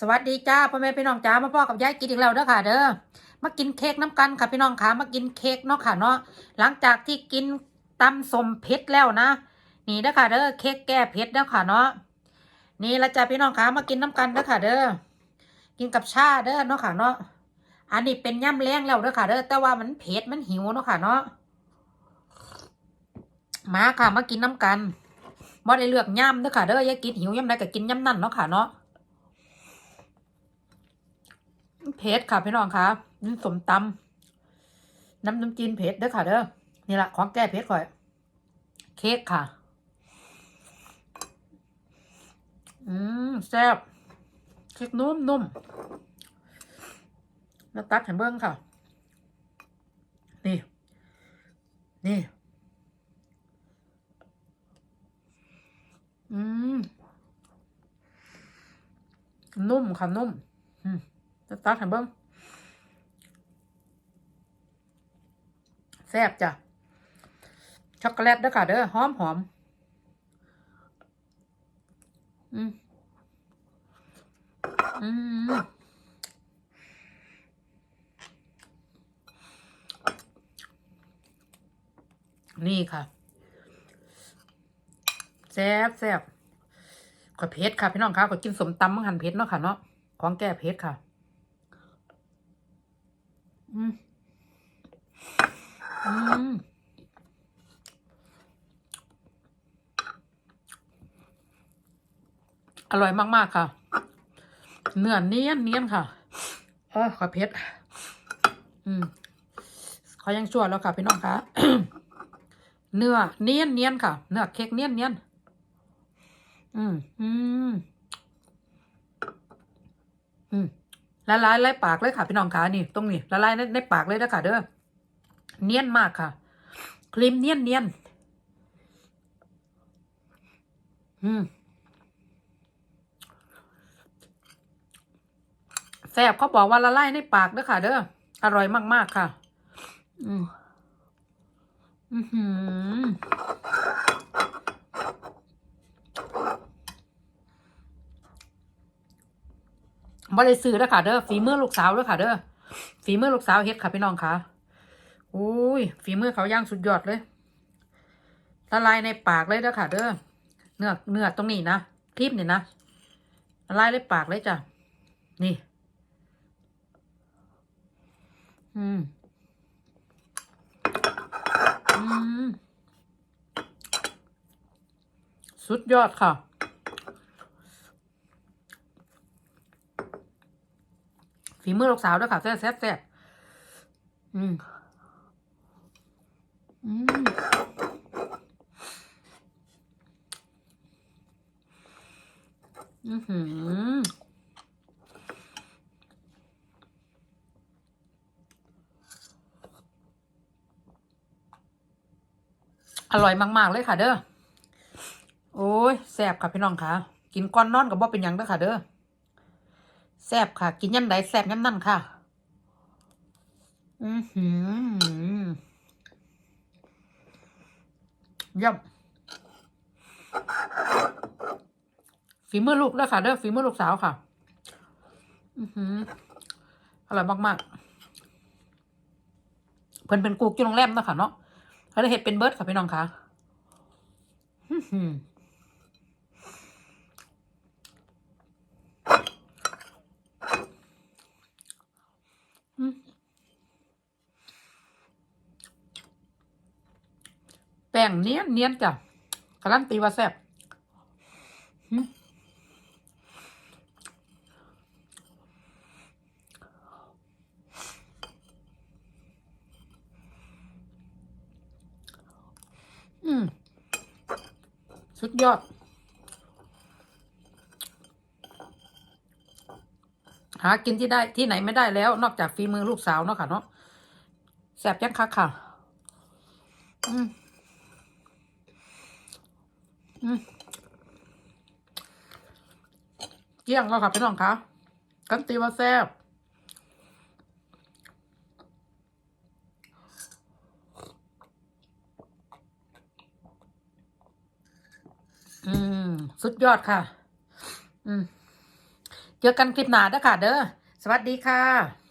สวัสดีจ้าพ่อแม่พี่น้องจ้ามาพ่อกับยายกินอีกแล้วเด้อค่ะ เด้อมากินเค้กน้ำกันค่ะพี่น้องค่ะมากินเค้กเนาะค่ะเนาะหลังจากที่กินตำสมเผ็ดแล้วนะ นี่เด้อค่ะเด้อเค้กแก้เผ็ดเด้อค่ะเนาะนี่ละจ้าพี่น้องค่ะมากินน้ำกันเด้อค่ะ เด้อกินกับชาเด้อเนาะค่ะเนาะอันนี้เป็นย่ำแรงแล้วเด้อค่ะเด้อแต่ว่ามันเผ็ดมันหิวเนาะค่ะเนาะมาค่ะมากินน้ำกันบ่ได้เลือกย่ำเด้อค่ะเด้อยายกินหิวย่ำใดก็กินย่ำนั่นเนาะค่ะเนาะ เผ็ดค่ะพี่น้องค่ะนี่สมตำน้ำน้ำจีนเผ็ดเด้อค่ะเด้อนี่แหละของแก้เผ็ดข่อย เค้กค่ะ อืมแซ่บเค้กนุ่มนุ่มแล้วตัดให้เบิ้งค่ะ นี่ นี่ อืม นุ่มค่ะนุ่ม อืม จะตักให้เบิ้งแซ่บจ้ะ ช็อกโกแลตด้อค่ะเด้อหอมหอมอืมอืมนี่ค่ะแซ่บแซ่บขอเผ็ดค่ะ พี่น้องค่ะขอกินสมตำมังหันเผ็ดเนาะค่ะเนาะของแก้เผ็ดค่ะ อืมอืมอร่อยมาก ๆ ค่ะ เนื้อเนียนเนียนค่ะเออขอเพชรอืมขายังชั่วแล้วค่ะ พี่น้องคะเนื้อเนียนเนียนค่ะ เนื้อเค้กเนียนเนียนอืม อืม อืม ละลายไล่ปากเลยค่ะพี่น้องคะนี่ ตรงนี้ละลายในในปากเลยนะค่ะเด้อเนียนมากค่ะ ครีมเนียนเนียนอืมแซ่บเขาบอกว่าละลายในปากเด้อค่ะ เด้ออร่อยมาก ๆ ค่ะ อืมอือ บ่ได้ซื้อแล้วค่ะ เด้อฝีมือลูกสาวเด้อค่ะ เด้อฝีมือลูกสาวเฮ็ดค่ะพี่น้องค่ะอุ้ยฝีมือเขาย่างสุดยอดเลยละลายในปากเลยเด้อค่ะ เด้อเนื้อเนื้อตรงนี้นะคลิปนี่นะละลายในปากเลยจ้ะนี่ อืมอืมสุดยอดค่ะ ฝีมือลูกสาวด้วยค่ะแซ่บแซ่บแซ่บอืมอืมอือหืออร่อยมาก ๆ เลยค่ะเด้อ โอ้ยแซ่บค่ะพี่น้องค่ะ กินก้อนนอนกับบ่เป็นยังเด้อค่ะเด้อ แซ่บค่ะ กินย่ำใดแซ่บย่ำนั่นค่ะ อือหือย่ำฝีมือลูกด้อค่ะเด้อฝีมือลูกสาวค่ะ อือหืออร่อยมากๆ เพิ่นเป็นกูกอยู่โรงแรมเนาะค่ะเนาะเขาได้เห็ดเป็นเบิร์ดค่ะพี่น้องค่ะ อือหือ ป้งเนียนเนียนจ้ะการันตีว่าแซ่บอืม สุดยอด หากินที่ได้ที่ไหนไม่ได้แล้ว นอกจากฝีมือลูกสาวเนาะค่ะเนาะแสบยังคักค่ะ อืม เกี้ยงแล้วค่ะพี่น้องคะกันตีว่าแซ่บอืม สุดยอดค่ะ อืม เจอกันคลิปหน้าเด้อค่ะ เด้อ สวัสดีค่ะ